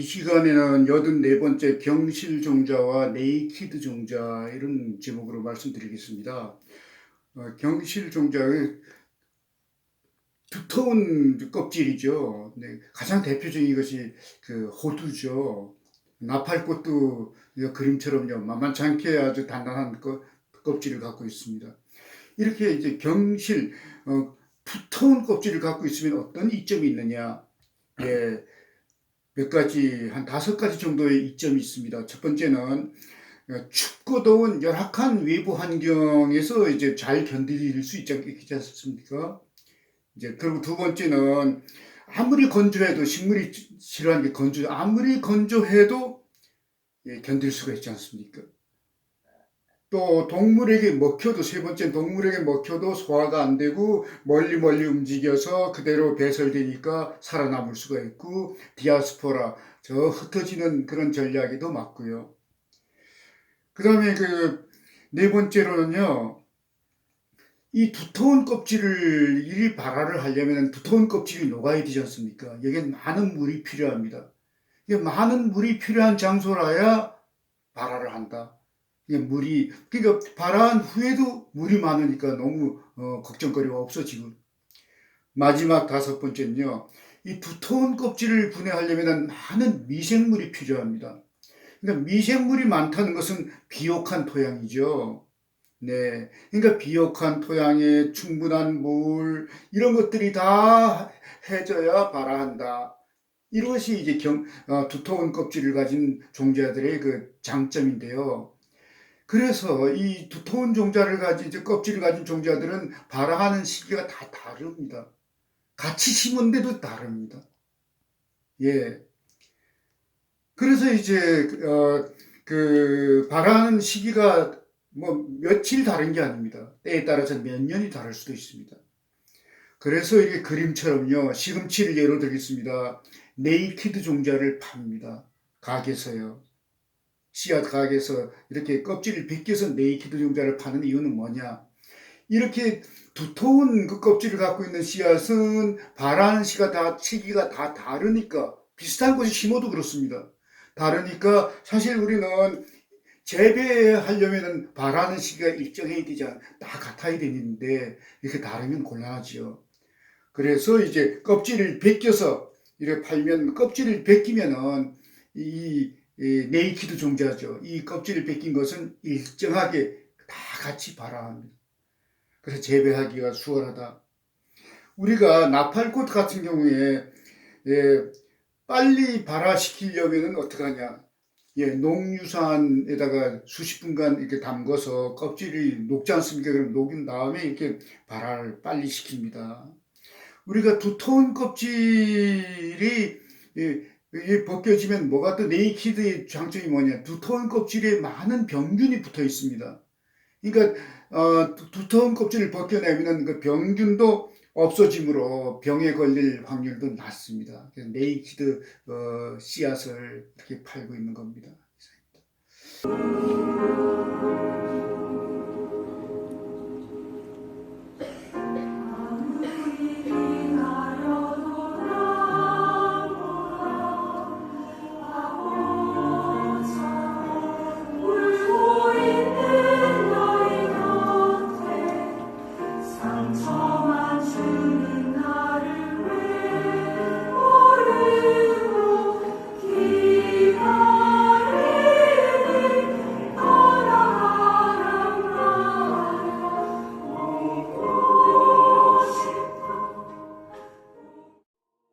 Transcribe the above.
시간에는 84번째 경실 종자와 네이키드 종자 이런 제목으로 말씀드리겠습니다. 어, 경실 종자의 두터운 껍질이죠. 네, 가장 대표적인 것이 그 호두죠. 나팔꽃도 이 그림처럼요. 만만치 않게 아주 단단한 거- 껍질을 갖고 있습니다. 이렇게 이제 경실 어, 두터운 껍질을 갖고 있으면 어떤 이점이 있느냐? 예, 몇 가지 한 다섯 가지 정도의 이점이 있습니다. 첫 번째는 어, 춥고 더운 열악한 외부 환경에서 이제 잘 견딜 수 있지, 않- 있지 않습니까? 이제 그리고 두 번째는 아무리 건조해도 식물이 싫어하는 게 건조, 아무리 건조해도 예, 견딜 수가 있지 않습니까? 또 동물에게 먹혀도 세 번째 동물에게 먹혀도 소화가 안 되고 멀리 멀리 움직여서 그대로 배설되니까 살아남을 수가 있고 디아스포라 저 흩어지는 그런 전략에도 맞고요. 그다음에 그 네 번째로는요. 이 두터운 껍질을 이 발화를 하려면 두터운 껍질이 녹아야 되지 않습니까? 여기에 많은 물이 필요합니다. 이게 많은 물이 필요한 장소라야 발화를 한다. 물이 그러니까 발화한 후에도 물이 많으니까 너무 어, 걱정거리가 없어지고 마지막 다섯 번째는요. 이 두터운 껍질을 분해하려면 많은 미생물이 필요합니다. 그러니까 미생물이 많다는 것은 비옥한 토양이죠. 네. 그러니까 비옥한 토양에 충분한 물, 이런 것들이 다 해줘야 발화한다. 이것이 이제 경, 어, 두터운 껍질을 가진 종자들의 그 장점인데요. 그래서 이 두터운 종자를 가진, 이제 껍질을 가진 종자들은 발화하는 시기가 다 다릅니다. 같이 심은데도 다릅니다. 예. 그래서 이제, 어, 그, 발화하는 시기가 뭐 며칠 다른 게 아닙니다. 때에 따라서 몇 년이 다를 수도 있습니다. 그래서 이게 그림처럼요. 시금치를 예로 들겠습니다. 네이키드 종자를 팝니다. 가게에서요. 씨앗 가게에서 이렇게 껍질을 벗겨서 네이키드 종자를 파는 이유는 뭐냐? 이렇게 두터운 그 껍질을 갖고 있는 씨앗은 발하는 시가 다 시기가 다 다르니까 비슷한 곳에 심어도 그렇습니다. 다르니까 사실 우리는 재배하려면은 발하는 시기가 일정해야 되지 않, 다 같아야 되는데 이렇게 다르면 곤란하지요. 그래서 이제 껍질을 벗겨서 이렇게 팔면 껍질을 벗기면은 이, 이 네이키드 종자죠. 이 껍질을 벗긴 것은 일정하게 다 같이 발화합니다. 그래서 재배하기가 수월하다. 우리가 나팔꽃 같은 경우에 예, 빨리 발화시키려면 어떻게 하냐? 예, 농유산에다가 수십 분간 이렇게 담궈서 껍질이 녹지 않습니까? 그럼 녹인 다음에 이렇게 발화를 빨리 시킵니다. 우리가 두터운 껍질이 예, 예, 벗겨지면 뭐가 또 네이키드의 장점이 뭐냐? 두터운 껍질에 많은 병균이 붙어 있습니다. 그러니까 어, 두- 두터운 껍질을 벗겨내면 그 병균도 없어지므로 병에 걸릴 확률도 낮습니다. 네이키드 어, 씨앗을 이렇게 팔고 있는 겁니다.